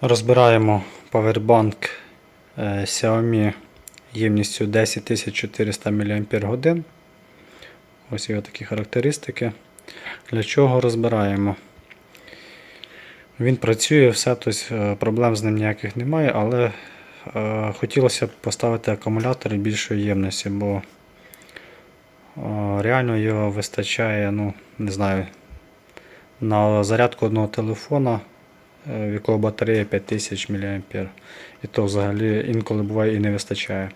Розбираємо павербанк е, Xiaomi ємністю 10400 мАч. Ось його такі характеристики. Для чого розбираємо? Він працює, все, тобто проблем з ним ніяких немає, але е, хотілося б поставити акумулятори більшої ємності, бо реально його вистачає, ну, не знаю, на зарядку одного телефона, в якого батарея 5000 мА. І то взагалі інколи буває і не вистачає.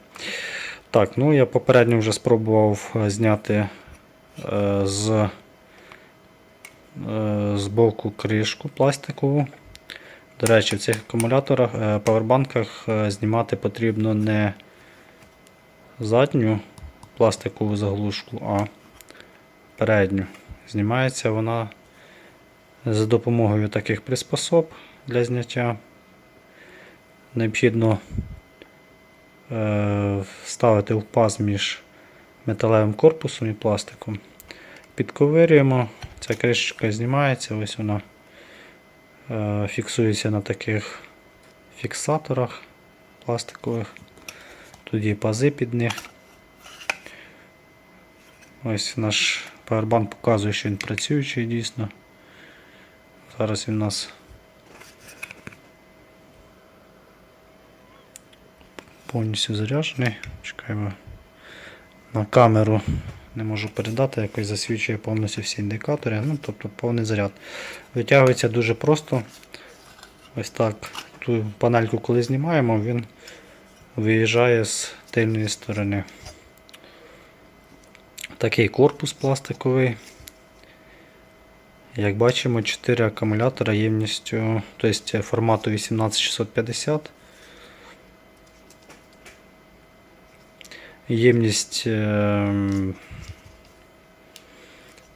Так, ну я попередньо вже спробував е, зняти е, з, е, з боку кришку пластикову. До речі, в цих акумуляторах, е, павербанках е, знімати потрібно не задню пластикову заглушку, а передню. Знімається вона за допомогою таких приспособ для зняття. Необхідно е, вставити в паз між металевим корпусом і пластиком. Підковирюємо, ця кришечка знімається, ось вона е, фіксується на таких фіксаторах пластикових. Є пази під них. Ось наш павербанк показує, що він працюючий дійсно. Зараз він у нас повністю заряджений. Чекаємо на камеру. Не можу передати, якось засвічує повністю всі індикатори. Ну, тобто повний заряд. Витягується дуже просто. Ось так. Ту панельку, коли знімаємо, він виїжджає з тильної сторони. Такий корпус пластиковий. Як бачимо, 4 акумулятора ємністю, тобто формату 18650. Ємність, ем,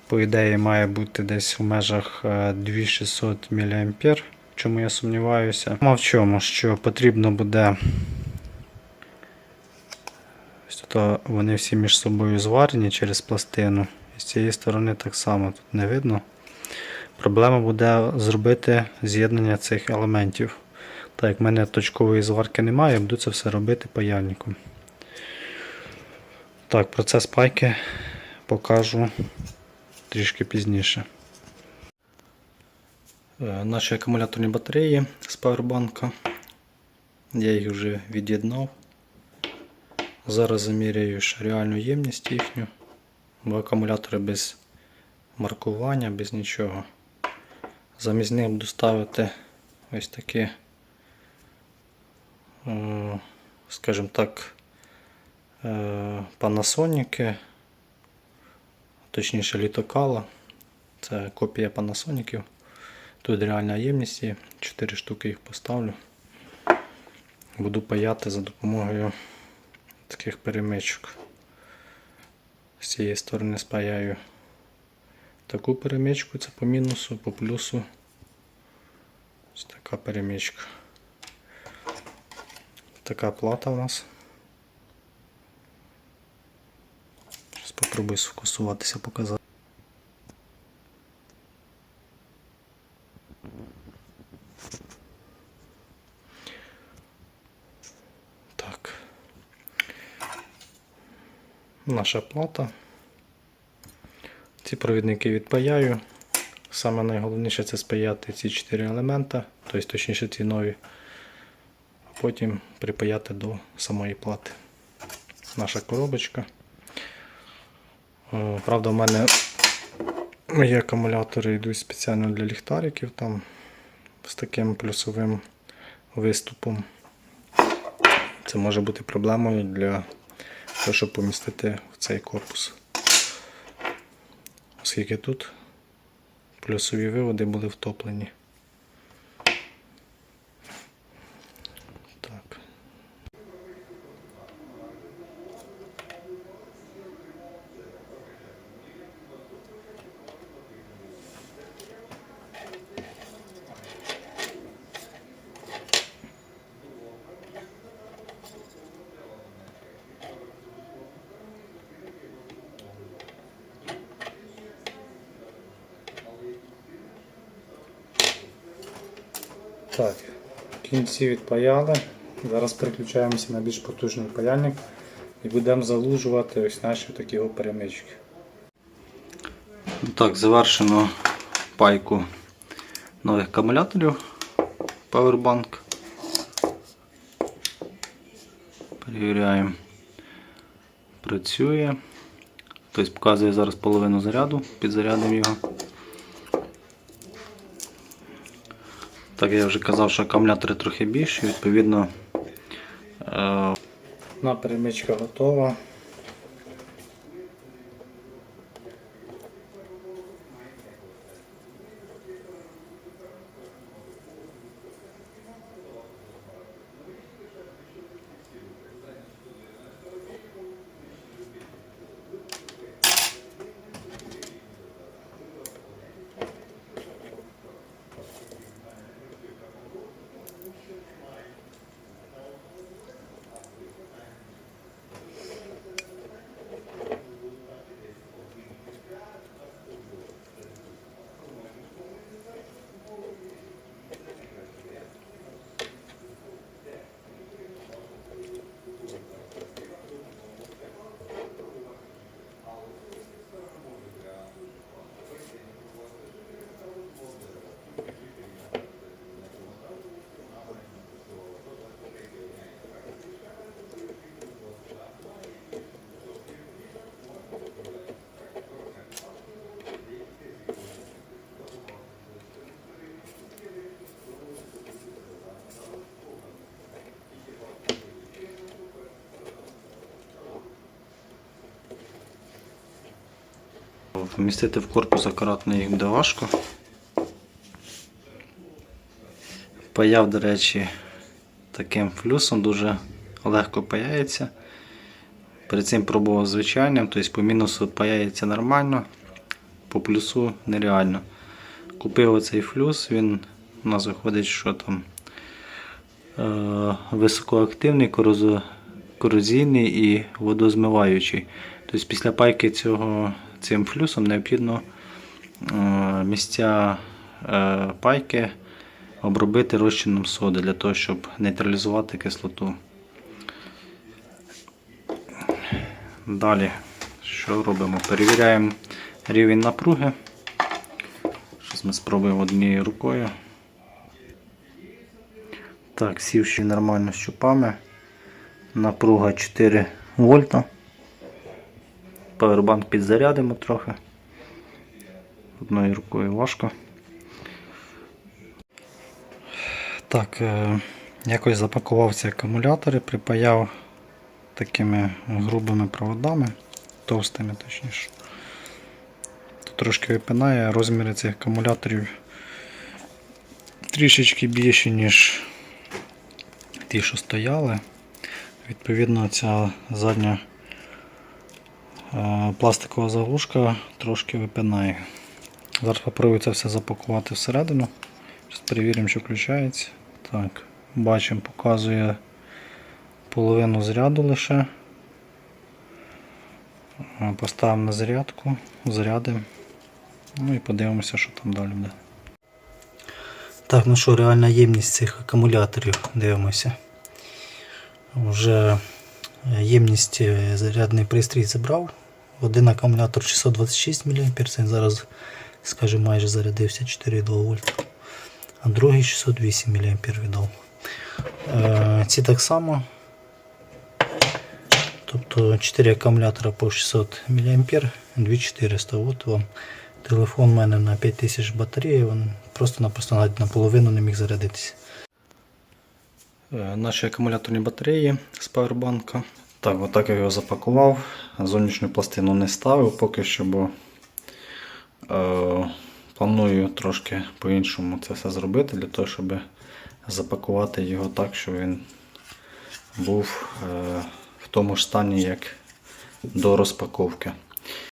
по ідеї, має бути десь у межах е, 2600 мА, в чому я сумніваюся. А в чому, що потрібно буде. Ось тут вони всі між собою зварені через пластину. І з цієї сторони так само тут не видно. Проблема буде зробити з'єднання цих елементів. Так як в мене точкової зварки немає, я буду це все робити паяльником. Так, процес пайки покажу трішки пізніше. Е, Наші акумуляторні батареї з павербанка. Я їх вже від'єднав. Зараз заміряю реальну ємність їхню, бо акумулятори без маркування, без нічого. Замість них буду ставити ось такі, е, скажімо так, е, панасоніки, точніше літокала. Це копія панасоніків. Тут реальна ємність є, 4 штуки їх поставлю. Буду паяти за допомогою таких перемичок. З цієї сторони спаяю таку перемичку, це по мінусу, по плюсу. Ось така перемичка. Така плата у нас. Спробую сфокусуватися, показати. Так. Наша плата. Ці провідники відпаяю. Саме найголовніше це спаяти ці 4 елемента, тобто точніше ці нові, а потім припаяти до самої плати. Наша коробочка. Е, Правда, в мене мої акумулятори йдуть спеціально для ліхтариків там з таким плюсовим виступом. Це може бути проблемою для того, щоб помістити в цей корпус. Оскільки тут плюсові виводи були втоплені. Так, кінці відпаяли. Зараз переключаємося на більш потужний паяльник і будемо залужувати ось наші такі перемички. Так, завершено пайку нових акумуляторів Powerbank. Перевіряємо. Працює. Тобто показує зараз половину заряду, підзарядимо його. Так я вже казав, що акумулятори трохи більші, відповідно. Е... Одна перемичка готова. Вмістити в корпус акуратно їх буде важко. Паяв, до речі, таким флюсом дуже легко паяється. Перед цим пробував звичайним, тобто по мінусу паяється нормально, по плюсу нереально. Купив оцей флюс, він у нас виходить, що там е, високоактивний, корозо- корозійний і водозмиваючий. Тобто після пайки цього цим флюсом необхідно е, місця е, пайки обробити розчином соди для того, щоб нейтралізувати кислоту. Далі, що робимо? Перевіряємо рівень напруги. Зараз ми спробуємо однією рукою. Так, сівши нормально щупами. Напруга 4 вольта. Павербанк підзарядимо трохи. Одною рукою важко. Так, е, якось запакував ці акумулятори, припаяв такими грубими проводами, товстими точніше. Тут трошки випинає, розміри цих акумуляторів трішечки більші, ніж ті, що стояли. Відповідно, ця задня пластикова заглушка трошки випинає. Зараз спробую це все запакувати всередину. Зараз перевіримо, що включається. Так, бачимо, показує половину зряду лише. Е, Поставимо на зарядку, зарядимо. Ну і подивимося, що там далі буде. Так, ну що, реальна ємність цих акумуляторів дивимося. Вже ємність е, зарядний пристрій забрав. Один акумулятор 626 мА, зараз, скажімо, майже зарядився 4,2 вольта. А другий 608 мА віддав. Е, Ці так само. Тобто 4 акумулятора по 600 мА, 2400. От вам телефон у мене на 5000 батареї, він просто-напросто навіть наполовину не міг зарядитися. Е, Наші акумуляторні батареї з павербанка. Так, отак я його запакував. Зовнішню пластину не ставив поки що, бо е, планую трошки по-іншому це все зробити, для того, щоб запакувати його так, щоб він був е, в тому ж стані, як до розпаковки.